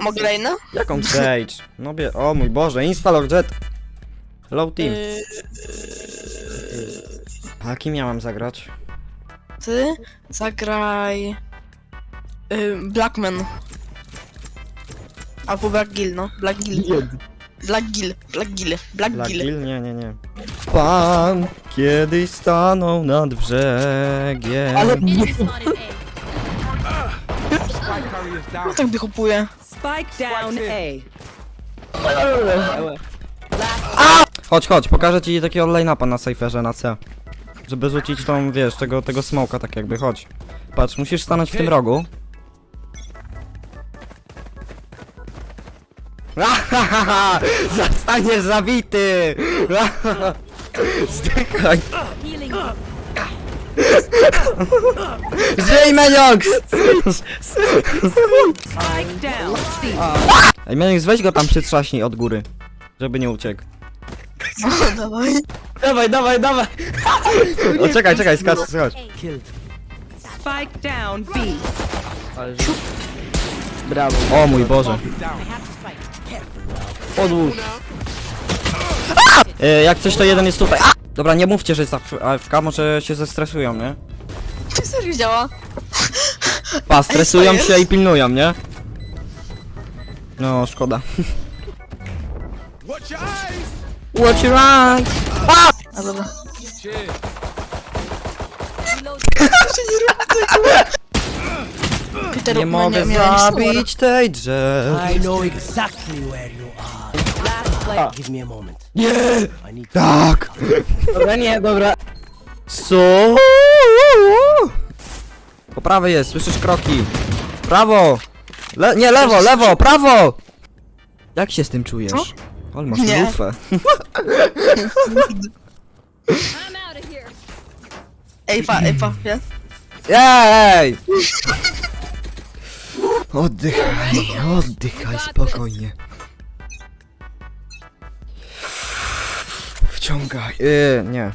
Mogę? Jaką Sage? No bie... O mój Boże, Instalor Jet. Low team. Yy, A kim ja mam zagrać? ty zagraj... Yy, Blackman. Albo Black Gill, no. Black Gill. Black Gill, Black Gill, Black Black Gill. Hill? Nie, nie, nie. Pan kiedyś stanął nad brzegiem. Ale. No tak wychopuje. Spike down A. Chodź, chodź, pokażę ci takiego line-upa na Cypherze na C. Żeby rzucić tą, wiesz, tego, tego smoka tak jakby, chodź. Patrz, musisz stanąć w tym rogu. Zostaniesz zabity! Zdychaj! Healing. Żyj, Meniox! Spike down C. Ej, Meniox, weź go tam przytrzaśnij od góry. Żeby nie uciekł. Dawaj. Dawaj, dawaj, dawaj! O, czekaj, czekaj, skacz, skacz. Spike down B. Brawo. O mój Boże. Podłóż. E, jak coś to jeden jest tutaj. A! Dobra, nie mówcie, że jest AFK, może się zestresują, nie? To serio działa. Pa, stresują się i pilnują, nie? No, szkoda. Watch your eyes! A dobra. Peter, Nie mogę zabić tej drzew. I know exactly where you are. Give me a moment. Nie! I need Tak! Dobra, nie, dobra. Co? Po prawej jest, słyszysz kroki. Prawo! Le nie, lewo, lewo, prawo! Jak się z tym czujesz? Ale masz Nie. lufę. I'm out of here. Ej, pa, ej, pa, wie? Ej! Oddychaj, oddychaj spokojnie. Wciągaj. Yy, nie.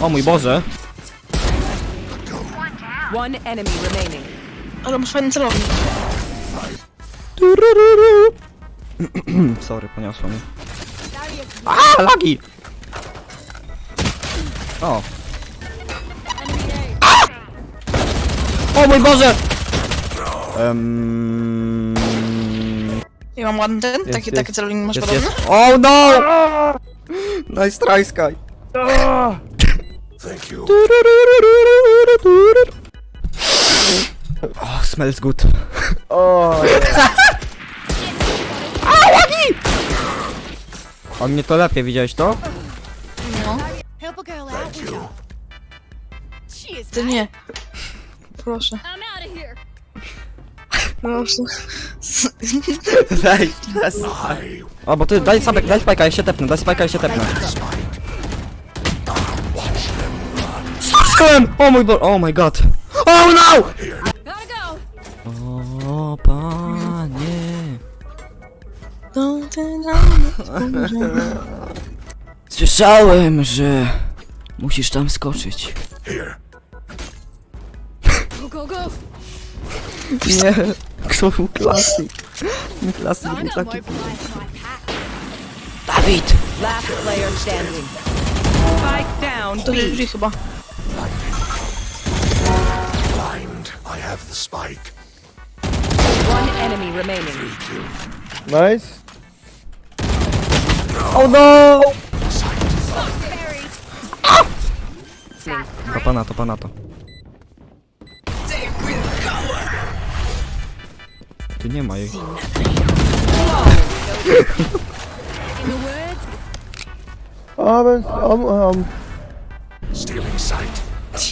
O mój Boże. One enemy remaining. Ale masz fajny celownik. Sorry, poniosło mnie. A, lagi! O. O mój Boże! Um, Ja mam ładny ten, Jest, taki, jest. taki celownik masz jest, podobny? jest. Oh no! Nice try, Sky. Thank you. Oh, smells good. O, On mnie to lepiej, widziałeś to? No, a ty nie. Proszę, Here. proszę. Weź, O, bo ty, daj sabek, daj spajka, ja się tepnę, daj spajka, ja się tepnę. Słyszałem! O mój bo... Oh my god. Oh no! O panie. Don't Słyszałem, że musisz tam skoczyć. Go, go, go. Nie, kto był klasyk? Nie klasyk I był taki. more flies in my pack. Dawid! Last player standing. Spike down To B. drzwi chyba. Blind. I have the spike. One enemy remaining. nice. Oh no! Buried. To pana, to pana to. Tu nie ma jej. Um, um. Stealing sight.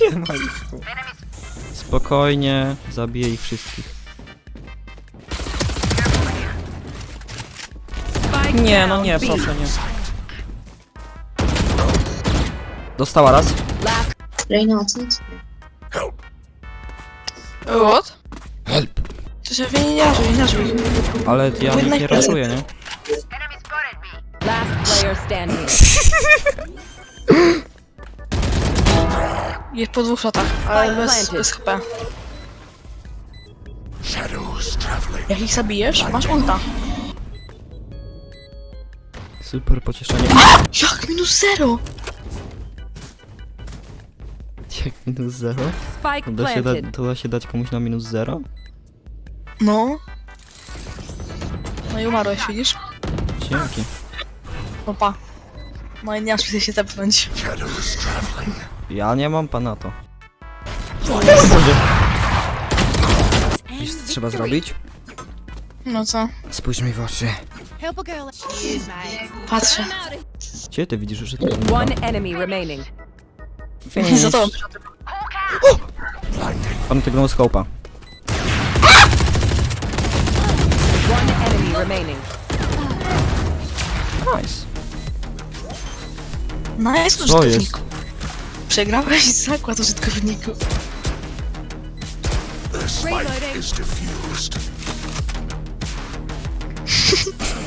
Nie ma ich tu. Spokojnie, zabiję ich wszystkich. Nie, no nie, proszę nie. Dostała raz. Help. What? To się nie jarzy, nie jarzy. Ale ja ich nie raszuję, nie? last player standing. Jest po dwóch shotach, ale bez, bez HP. Jak ich zabijesz, masz ulta. Super pocieszenie. Jak minus zero? Jak minus zero? Spike Da się, da, planted. to da się dać komuś na minus zero? No. No i umarłeś, widzisz? Dzięki. Opa. No i nie masz się zepchnąć. Ja nie mam pana to. Wiesz co trzeba zrobić? No co? Spójrz mi w oczy. Help a girl. Excuse me. Patrzę. Gdzie ty widzisz, że to One enemy remaining. Za tobą. Pan tego scope'a. One enemy remaining. Nice. Jest Co jest? użytkowniku. Przegrałeś zakład użytkowników. Reloading.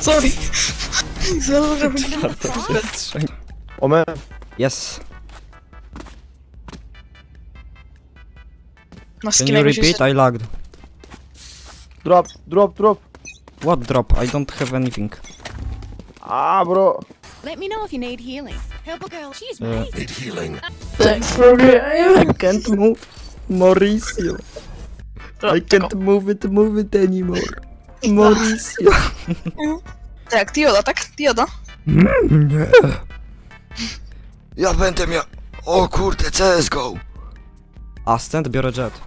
Sorry. Założę Omen. Yes. No z Can you repeat? I lagged. Drop, drop, drop. What drop? I don't have anything. Ah, bro. Let me know if you need healing. Help a girl. Me. Uh, Need healing. I can't move. Mauricio. I can't move it, move it anymore. Mauricio. Tak, Tioda, tak? Tioda. Nie. Ja będę miał... O kurde, CSGO. Ascent biorę jet.